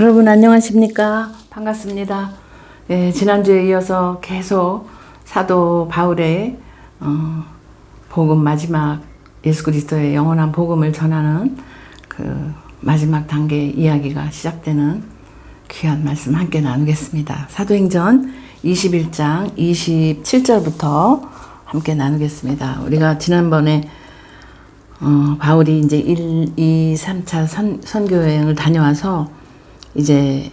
여러분 안녕하십니까? 반갑습니다. 예, 지난주에 이어서 계속 사도 바울의 어, 복음 마지막 예수 그리스도의 영원한 복음을 전하는 그 마지막 단계 이야기가 시작되는 귀한 말씀 함께 나누겠습니다. 사도행전 21장 27절부터 함께 나누겠습니다. 우리가 지난번에 어, 바울이 이제 1, 2, 3차 선, 선교 여행을 다녀와서 이제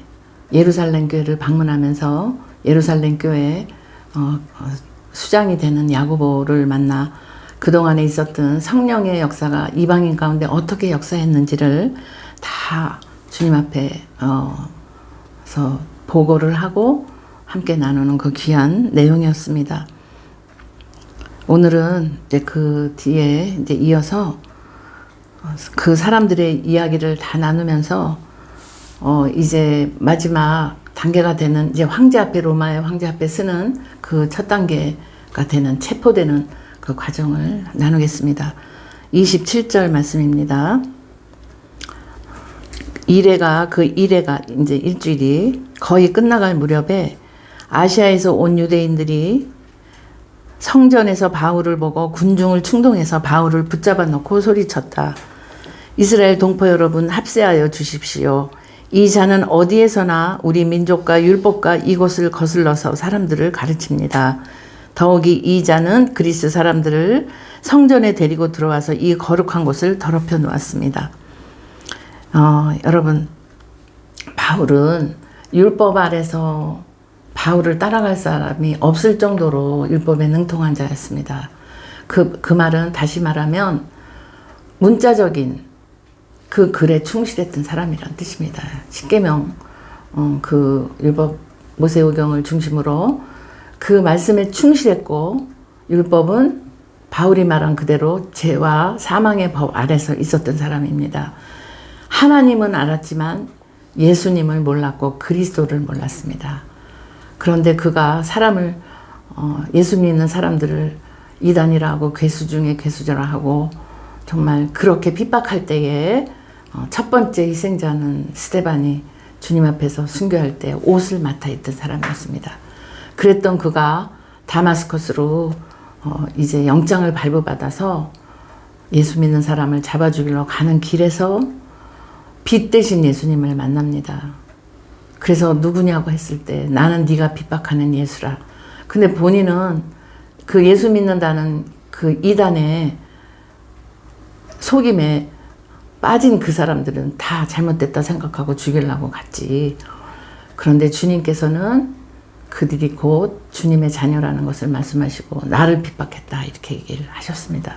예루살렘 교회를 방문하면서 예루살렘 교회 어, 어, 수장이 되는 야고보를 만나 그동안에 있었던 성령의 역사가 이방인 가운데 어떻게 역사했는지를 다 주님 앞에 어, 서 보고를 하고 함께 나누는 그 귀한 내용이었습니다. 오늘은 이제 그 뒤에 이제 이어서 그 사람들의 이야기를 다 나누면서 어 이제 마지막 단계가 되는 이제 황제 앞에 로마의 황제 앞에 쓰는 그 첫 단계가 되는 체포되는 그 과정을 나누겠습니다. 27절 말씀입니다. 일회가 그 일회가 이제 일주일이 거의 끝나갈 무렵에 아시아에서 온 유대인들이 성전에서 바울을 보고 군중을 충동해서 바울을 붙잡아 놓고 소리쳤다. 이스라엘 동포 여러분 합세하여 주십시오. 이 자는 어디에서나 우리 민족과 율법과 이곳을 거슬러서 사람들을 가르칩니다. 더욱이 이 자는 그리스 사람들을 성전에 데리고 들어와서 이 거룩한 곳을 더럽혀 놓았습니다. 어, 여러분, 바울은 율법 아래서 바울을 따라갈 사람이 없을 정도로 율법에 능통한 자였습니다. 그, 그 말은 다시 말하면 문자적인 그 글에 충실했던 사람이란 뜻입니다. 십계명 어, 그 율법 모세오경을 중심으로 그 말씀에 충실했고 율법은 바울이 말한 그대로 죄와 사망의 법 아래서 있었던 사람입니다. 하나님은 알았지만 예수님을 몰랐고 그리스도를 몰랐습니다. 그런데 그가 사람을 어, 예수 믿는 사람들을 이단이라고 괴수 중에 괴수저라 하고 정말 그렇게 핍박할 때에 어, 첫 번째 희생자는 스테반이 주님 앞에서 순교할 때 옷을 맡아 있던 사람이었습니다. 그랬던 그가 다마스커스로 어, 이제 영장을 발부받아서 예수 믿는 사람을 잡아 죽이러 가는 길에서 빛 대신 예수님을 만납니다. 그래서 누구냐고 했을 때 나는 네가 핍박하는 예수라. 근데 본인은 그 예수 믿는다는 그 이단의 속임에 빠진 그 사람들은 다 잘못됐다 생각하고 죽이려고 갔지. 그런데 주님께서는 그들이 곧 주님의 자녀라는 것을 말씀하시고 나를 핍박했다 이렇게 얘기를 하셨습니다.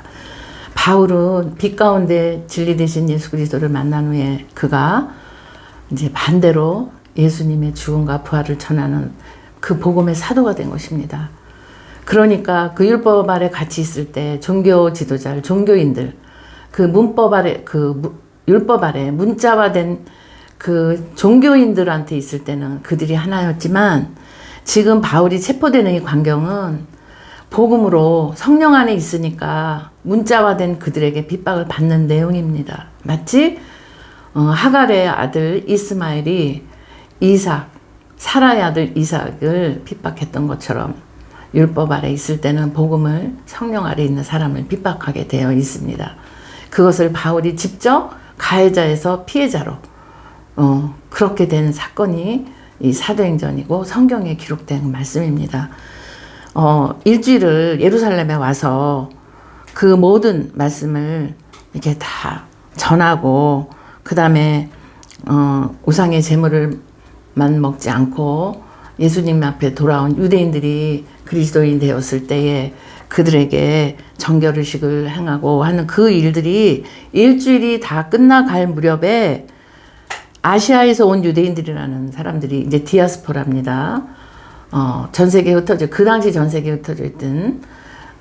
바울은 빛 가운데 진리 되신 예수 그리스도를 만난 후에 그가 이제 반대로 예수님의 죽음과 부활을 전하는 그 복음의 사도가 된 것입니다. 그러니까 그 율법 아래 같이 있을 때 종교 지도자를 종교인들 그 문법 아래 그 율법 아래 문자화된 그 종교인들한테 있을 때는 그들이 하나였지만 지금 바울이 체포되는 이 광경은 복음으로 성령 안에 있으니까 문자화된 그들에게 핍박을 받는 내용입니다. 마치 어, 하갈의 아들 이스마엘이 이삭 사라의 아들 이삭을 핍박했던 것처럼 율법 아래 있을 때는 복음을 성령 아래 있는 사람을 핍박하게 되어 있습니다. 그것을 바울이 직접 가해자에서 피해자로 어, 그렇게 된 사건이 이 사도행전이고 성경에 기록된 말씀입니다. 어, 일주일을 예루살렘에 와서 그 모든 말씀을 이렇게 다 전하고 그 다음에 어, 우상의 제물을만 먹지 않고 예수님 앞에 돌아온 유대인들이 그리스도인 되었을 때에 그들에게 정결의식을 행하고 하는 그 일들이 일주일이 다 끝나갈 무렵에 아시아에서 온 유대인들이라는 사람들이 이제 디아스포라입니다. 어, 전 세계에 흩어져, 그 당시 전 세계에 흩어져 있던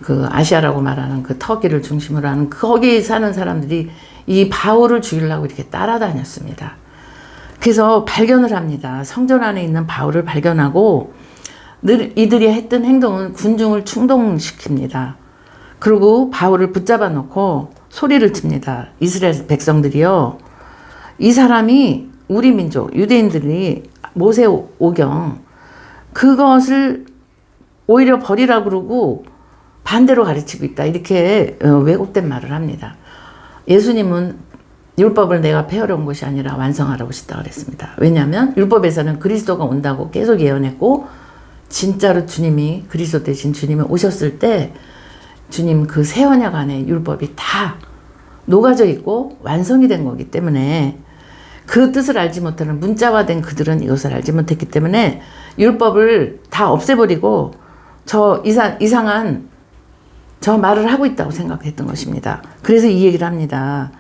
그 아시아라고 말하는 그 터키를 중심으로 하는 거기 사는 사람들이 이 바울을 죽이려고 이렇게 따라다녔습니다. 그래서 발견을 합니다. 성전 안에 있는 바울을 발견하고 늘 이들이 했던 행동은 군중을 충동시킵니다. 그리고 바울을 붙잡아 놓고 소리를 칩니다. 이스라엘 백성들이요. 이 사람이 우리 민족 유대인들이 모세 오- 오경 그것을 오히려 버리라 그러고 반대로 가르치고 있다 이렇게 어, 왜곡된 말을 합니다. 예수님은 율법을 내가 폐하려온 것이 아니라 완성하라고 하셨다 그랬습니다. 왜냐하면 율법에서는 그리스도가 온다고 계속 예언했고 진짜로 주님이 그리스도 대신 주님이 오셨을 때 주님 그 새 언약 안에 율법이 다 녹아져 있고 완성이 된 거기 때문에 그 뜻을 알지 못하는 문자화된 그들은 이것을 알지 못했기 때문에 율법을 다 없애버리고 저 이상, 이상한 저 말을 하고 있다고 생각했던 것입니다. 그래서 이 얘기를 합니다.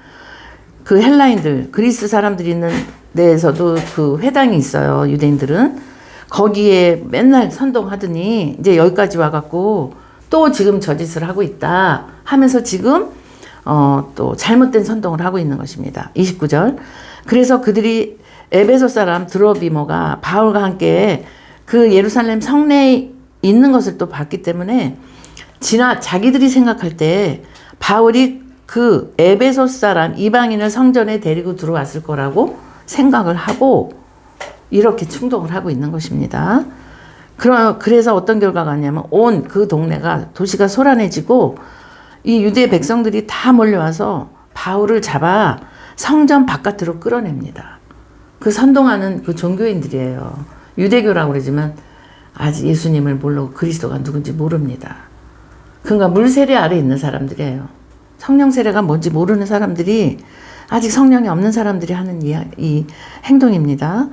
그 헬라인들, 그리스 사람들이 있는 데에서도 그 회당이 있어요. 유대인들은. 거기에 맨날 선동하더니 이제 여기까지 와갖고 또 지금 저 짓을 하고 있다 하면서 지금 어, 또 잘못된 선동을 하고 있는 것입니다. 29절. 그래서 그들이 에베소 사람 드로비모가 바울과 함께 그 예루살렘 성내에 있는 것을 또 봤기 때문에 지나 자기들이 생각할 때 바울이 그 에베소 사람 이방인을 성전에 데리고 들어왔을 거라고 생각을 하고 이렇게 충동을 하고 있는 것입니다. 그러, 그래서 어떤 결과가 있냐면 온 그 동네가 도시가 소란해지고 이 유대 백성들이 다 몰려와서 바울을 잡아 성전 바깥으로 끌어냅니다. 그 선동하는 그 종교인들이에요. 유대교라고 그러지만 아직 예수님을 모르고 그리스도가 누군지 모릅니다. 그러니까 물 세례 아래 있는 사람들이에요. 성령 세례가 뭔지 모르는 사람들이 아직 성령이 없는 사람들이 하는 이, 이 행동입니다.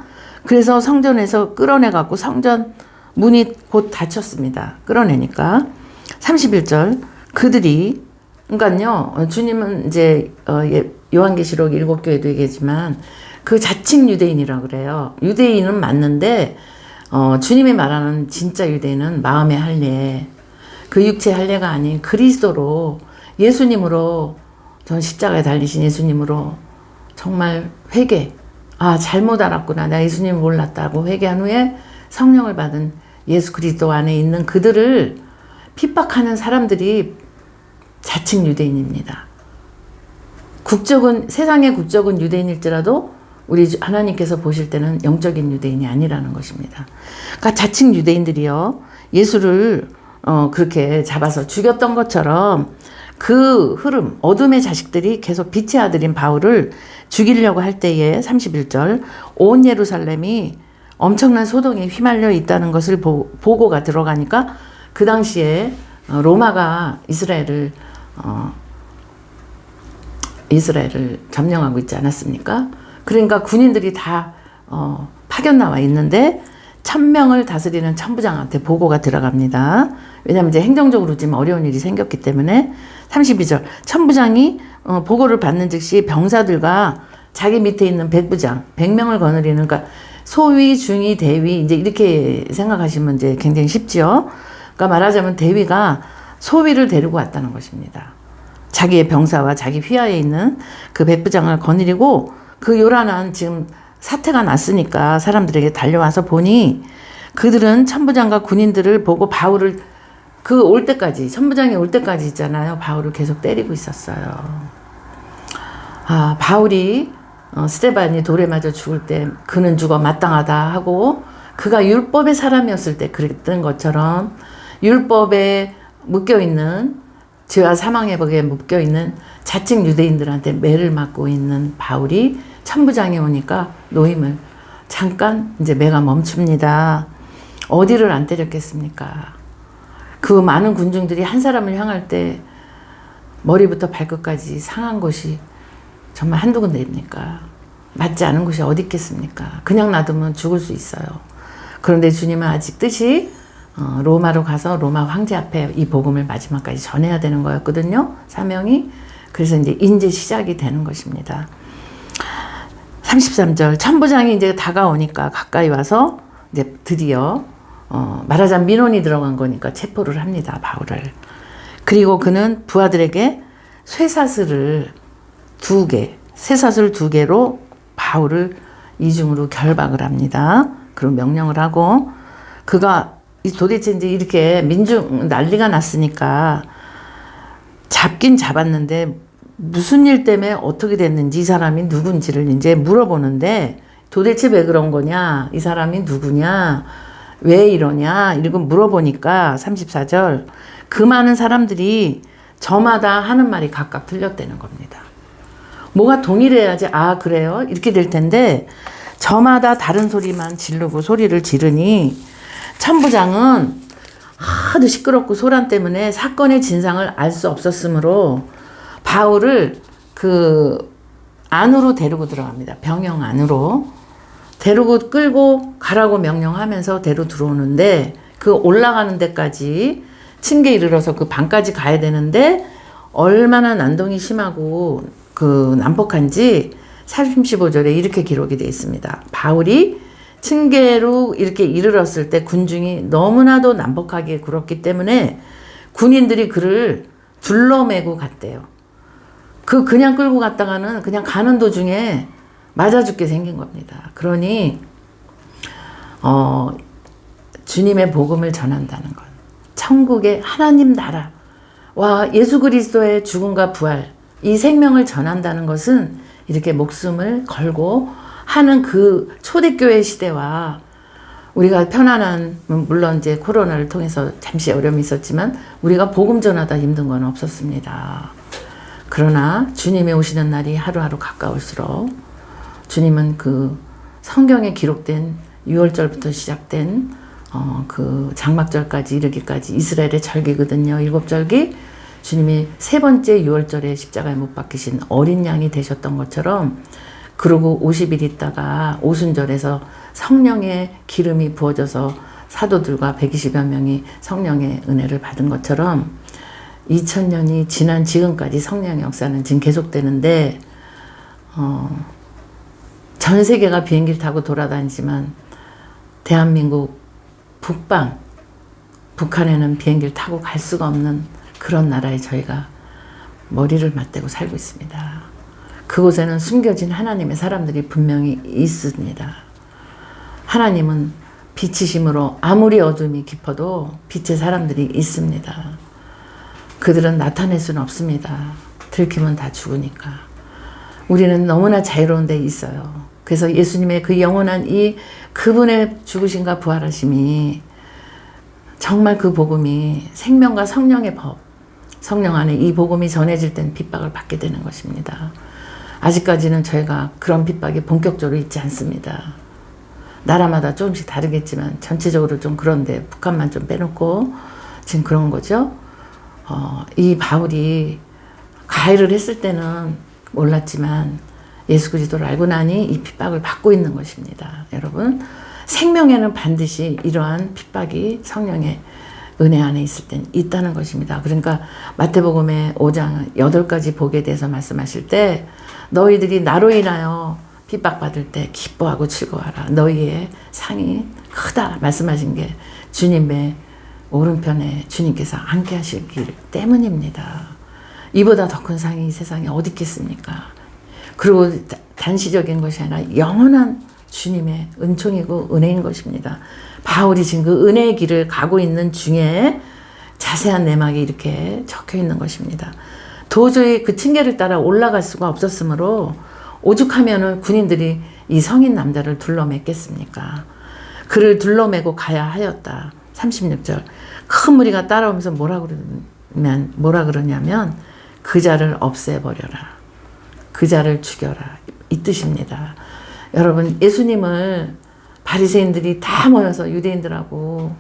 그래서 성전에서 끌어내 갖고 성전 문이 곧 닫혔습니다. 끌어내니까 31절 그들이 그러니까요 어, 주님은 이제 어, 예, 요한계시록 일곱 교회도 얘기했지만 그 자칭 유대인이라 그래요. 유대인은 맞는데 어, 주님이 말하는 진짜 유대인은 마음의 할례 그 육체 할례가 아닌 그리스도로 예수님으로 전 십자가에 달리신 예수님으로 정말 회개 아 잘못 알았구나 나 예수님 몰랐다고 회개한 후에 성령을 받은 예수 그리스도 안에 있는 그들을 핍박하는 사람들이 자칭 유대인입니다. 국적은 세상의 국적은 유대인일지라도 우리 하나님께서 보실 때는 영적인 유대인이 아니라는 것입니다. 그러니까 자칭 유대인들이요 예수를 어, 그렇게 잡아서 죽였던 것처럼 그 흐름 어둠의 자식들이 계속 빛의 아들인 바울을 죽이려고 할 때에 31절 온 예루살렘이 엄청난 소동에 휘말려 있다는 것을 보, 보고가 들어가니까 그 당시에 어, 로마가 이스라엘을 어, 이스라엘을 점령하고 있지 않았습니까? 그러니까 군인들이 다 어, 파견 나와 있는데 천명을 다스리는 천부장한테 보고가 들어갑니다. 왜냐하면 이제 행정적으로 지금 어려운 일이 생겼기 때문에 32절 천부장이 어, 보고를 받는 즉시 병사들과 자기 밑에 있는 백부장 100명을 거느리는 그러니까 소위, 중위, 대위 이제 이렇게 생각하시면 이제 굉장히 쉽죠. 그러니까 말하자면 대위가 소위를 데리고 왔다는 것입니다. 자기의 병사와 자기 휘하에 있는 그 백부장을 거느리고 그 요란한 지금 사태가 났으니까 사람들에게 달려와서 보니 그들은 천부장과 군인들을 보고 바울을 그 올 때까지 천부장이 올 때까지 있잖아요. 바울을 계속 때리고 있었어요. 아 바울이 어, 스테반이 돌에 맞아 죽을 때 그는 죽어 마땅하다 하고 그가 율법의 사람이었을 때 그랬던 것처럼 율법에 묶여 있는 죄와 사망의 법에 묶여 있는 자칭 유대인들한테 매를 맞고 있는 바울이 천부장에 오니까 노임을 잠깐 이제 매가 멈춥니다. 어디를 안 때렸겠습니까? 그 많은 군중들이 한 사람을 향할 때 머리부터 발끝까지 상한 곳이 정말 한두 군데입니까? 맞지 않은 곳이 어디 있겠습니까? 그냥 놔두면 죽을 수 있어요. 그런데 주님은 아직 뜻이 어, 로마로 가서 로마 황제 앞에 이 복음을 마지막까지 전해야 되는 거였거든요. 사명이. 그래서 이제 인제 시작이 되는 것입니다. 33절 천부장이 이제 다가오니까 가까이 와서 이제 드디어 어, 말하자면 민원이 들어간 거니까 체포를 합니다. 바울을. 그리고 그는 부하들에게 쇠사슬을 두 개, 쇠사슬 두 개로 바울을 이중으로 결박을 합니다. 그리고 명령을 하고 그가 이 도대체 이제 이렇게 민중 난리가 났으니까 잡긴 잡았는데 무슨 일 때문에 어떻게 됐는지 이 사람이 누군지를 이제 물어보는데 도대체 왜 그런 거냐? 이 사람이 누구냐? 왜 이러냐? 이러고 물어보니까 34절 그 많은 사람들이 저마다 하는 말이 각각 틀렸다는 겁니다. 뭐가 동일해야지 아 그래요? 이렇게 될 텐데 저마다 다른 소리만 지르고 소리를 지르니 천부장은 하도 시끄럽고 소란 때문에 사건의 진상을 알 수 없었으므로 바울을 그 안으로 데리고 들어갑니다. 병영 안으로 데리고 끌고 가라고 명령하면서 데리고 들어오는데 그 올라가는 데까지 층계 이르러서 그 방까지 가야 되는데 얼마나 난동이 심하고 그 난폭한지 35절에 이렇게 기록이 되어 있습니다. 바울이 층계로 이렇게 이르렀을 때 군중이 너무나도 난폭하게 굴었기 때문에 군인들이 그를 둘러매고 갔대요. 그 그냥 끌고 갔다가는 그냥 가는 도중에 맞아 죽게 생긴 겁니다. 그러니 어 주님의 복음을 전한다는 것. 천국의 하나님 나라 와 예수 그리스도의 죽음과 부활 이 생명을 전한다는 것은 이렇게 목숨을 걸고 하는 그 초대교회 시대와 우리가 편안한 물론 이제 코로나를 통해서 잠시 어려움이 있었지만 우리가 복음 전하다 힘든 건 없었습니다. 그러나 주님이 오시는 날이 하루하루 가까울수록 주님은 그 성경에 기록된 6월절부터 시작된 어, 그 장막절까지 이르기까지 이스라엘의 절기거든요. 일곱 절기. 주님이 세 번째 6월절에 십자가에 못 박히신 어린 양이 되셨던 것처럼 그러고 50일 있다가 오순절에서 성령의 기름이 부어져서 사도들과 120여 명이 성령의 은혜를 받은 것처럼 2000년이 지난 지금까지 성령의 역사는 지금 계속되는데 어, 전 세계가 비행기를 타고 돌아다니지만 대한민국 북방 북한에는 비행기를 타고 갈 수가 없는 그런 나라에 저희가 머리를 맞대고 살고 있습니다. 그곳에는 숨겨진 하나님의 사람들이 분명히 있습니다. 하나님은 빛이심으로 아무리 어둠이 깊어도 빛의 사람들이 있습니다. 그들은 나타낼 수는 없습니다. 들키면 다 죽으니까. 우리는 너무나 자유로운 데 있어요. 그래서 예수님의 그 영원한 이 그분의 죽으심과 부활하심이 정말 그 복음이 생명과 성령의 법, 성령 안에 이 복음이 전해질 땐 핍박을 받게 되는 것입니다. 아직까지는 저희가 그런 핍박이 본격적으로 있지 않습니다. 나라마다 조금씩 다르겠지만 전체적으로 좀 그런데 북한만 좀 빼놓고 지금 그런 거죠. 어, 이 바울이 가해를 했을 때는 몰랐지만 예수 그리스도를 알고 나니 이 핍박을 받고 있는 것입니다. 여러분 생명에는 반드시 이러한 핍박이 성령의 은혜 안에 있을 땐 있다는 것입니다. 그러니까 마태복음의 5장 8가지 복에 대해서 말씀하실 때 너희들이 나로 인하여 핍박받을 때 기뻐하고 즐거워하라. 너희의 상이 크다 말씀하신 게 주님의 오른편에 주님께서 함께 하시길 때문입니다. 이보다 더 큰 상이 이 세상에 어디 있겠습니까? 그리고 단시적인 것이 아니라 영원한 주님의 은총이고 은혜인 것입니다. 바울이 지금 그 은혜의 길을 가고 있는 중에 자세한 내막이 이렇게 적혀 있는 것입니다. 도저히 그 층계를 따라 올라갈 수가 없었으므로 오죽하면은 군인들이 이 성인 남자를 둘러맸겠습니까? 그를 둘러매고 가야 하였다. 36절. 큰 무리가 따라오면서 뭐라 그러면 뭐라 그러냐면 그 자를 없애버려라. 그 자를 죽여라. 이 뜻입니다. 여러분 예수님을 바리새인들이 다 모여서 유대인들하고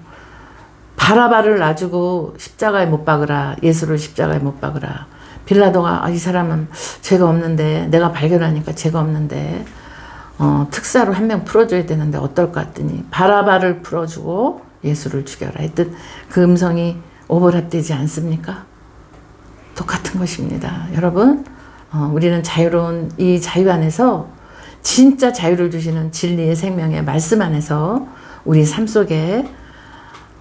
바라바를 놔주고 십자가에 못 박으라. 예수를 십자가에 못 박으라. 빌라도가 아, 이 사람은 죄가 없는데 내가 발견하니까 죄가 없는데 어, 특사로 한 명 풀어줘야 되는데 어떨까 했더니 바라바를 풀어주고 예수를 죽여라 했던 그 음성이 오버랩되지 않습니까? 똑같은 것입니다. 여러분 어, 우리는 자유로운 이 자유 안에서 진짜 자유를 주시는 진리의 생명의 말씀 안에서 우리 삶 속에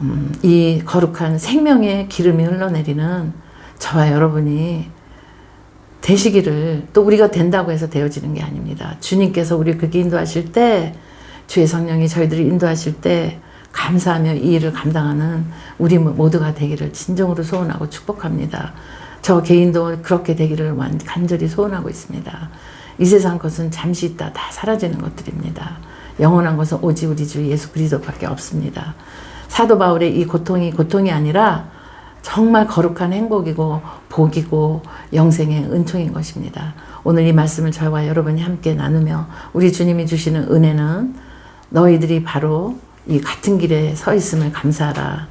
음, 이 거룩한 생명의 기름이 흘러내리는 저와 여러분이 되시기를 또 우리가 된다고 해서 되어지는 게 아닙니다. 주님께서 우리 그렇게 인도하실 때 주의 성령이 저희들을 인도하실 때 감사하며 이 일을 감당하는 우리 모두가 되기를 진정으로 소원하고 축복합니다. 저 개인도 그렇게 되기를 간절히 소원하고 있습니다. 이 세상 것은 잠시 있다 다 사라지는 것들입니다. 영원한 것은 오직 우리 주 예수 그리스도밖에 없습니다. 사도 바울의 이 고통이 고통이 아니라 정말 거룩한 행복이고 복이고 영생의 은총인 것입니다. 오늘 이 말씀을 저와 여러분이 함께 나누며 우리 주님이 주시는 은혜는 너희들이 바로 이 같은 길에 서 있음을 감사하라.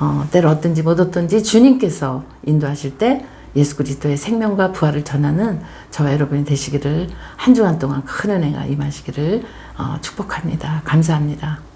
어, 때로 어떤지 못 어떤지 주님께서 인도하실 때 예수 그리스도의 생명과 부활을 전하는 저와 여러분이 되시기를 한 주간 동안 큰 은혜가 임하시기를 어, 축복합니다. 감사합니다.